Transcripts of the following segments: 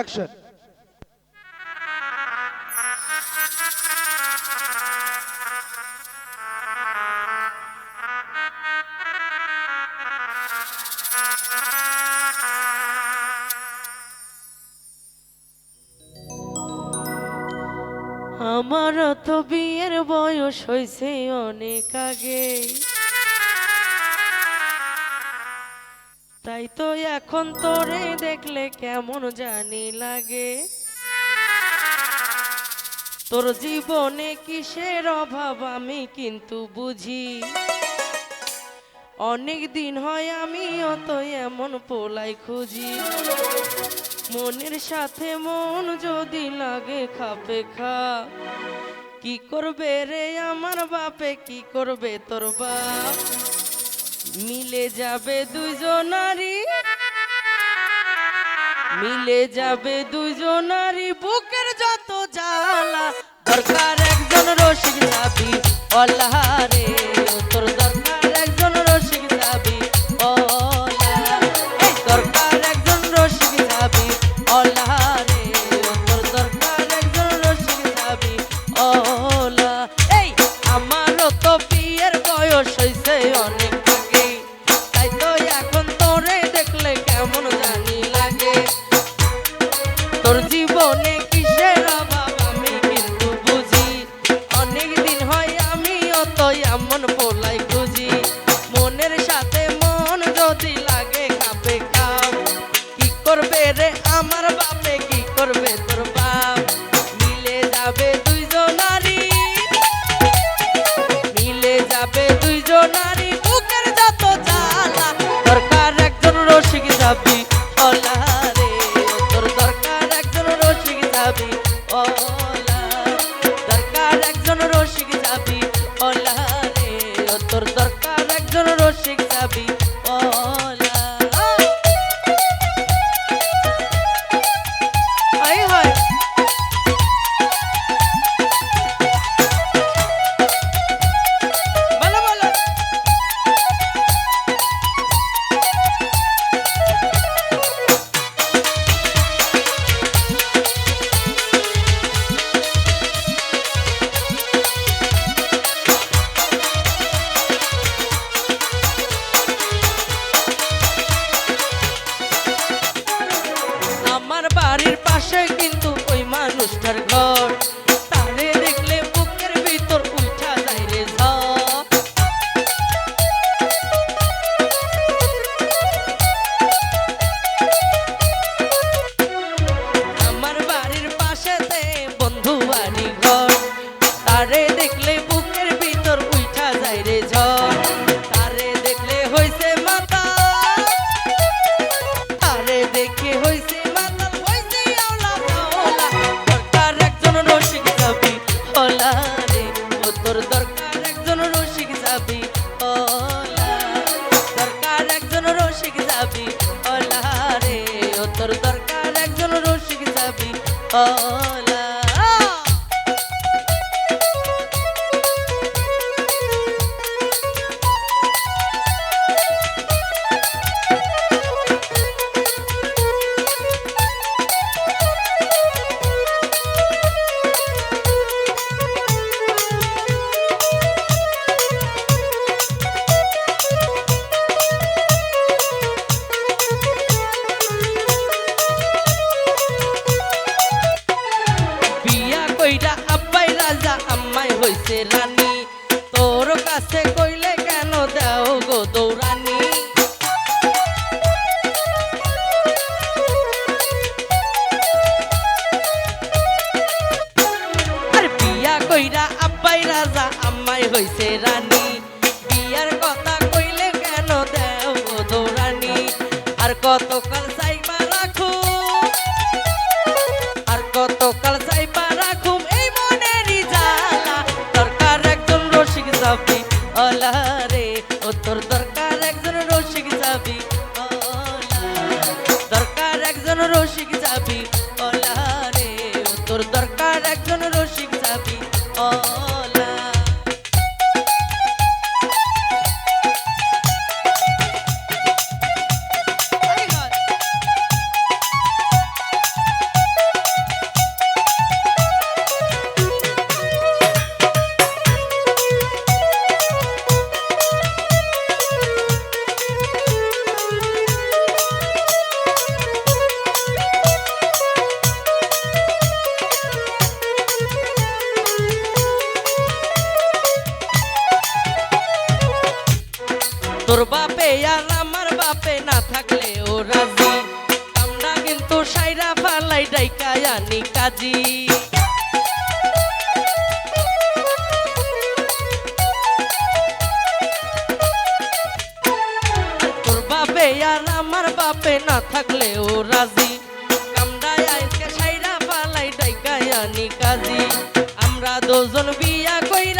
Action আমার তো বিয়ের বয়স হয়েছে অনেক আগে। তাই তো এখন তোরে দেখলে কেমন জানি লাগে। তোর জীবনে কিসের অভাব আমি কিন্তু বুঝি। অনেক দিন হয় আমি অত এমন পোলাই খুঁজি। মনের সাথে মন যদি লাগে খাপে খা। কি করবে রে আমার বাপে, কি করবে তোর বাপ? মিলে যাবে দুজনারি মিলে যাবে দুজনারি বুকের যত জ্বালা। দরকার একজন রসিক নাবি অল্লাহ একজন রসিক যাবি যাবি? ওলা, দরকার একজন রসিক যাবি। ওলা রে, ও তোর দরকার একজন রসিক যাবি। ওলা দাও গো দৌড়ানি। আর বিয়া কইরা আব্বাই রাজা, আম্মাই হইছে রানী। বিয়ার কথা কইলে কেন দেও গো দৌড়ানি? আর কতকাল তোর দরকার আর আমার বাপে না থাকলে ও রাজি। আমরা কিন্তু সাইরা ফালাই বাপে আর আমার বাপে না থাকলে ও রাজি। সাইরা পালাই ডাইকায় আনি কাজী। আমরা দুজন বিয়া কইরা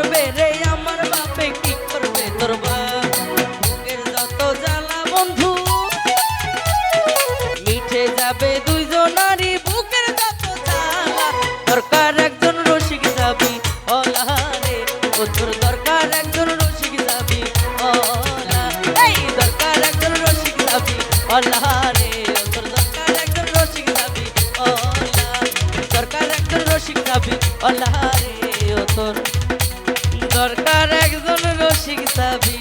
করবে রে আমার বাপে? কি করবে তোর বাপ যত জ্বালা বন্ধু, মিঠে যাবে দুইজনারই। বুকের যত জ্বালা, দরকার একজন রসিক যাবি। অলাহারে ও তোর দরকার একজন রসিক যাবি। অলা এই দরকার একজন রসিক যাবি। অলাহারে দরকার একজন রসিক যাবি। অলা দরকার একজন রসিক যাবি। অলা আর একজন রসিক সাবি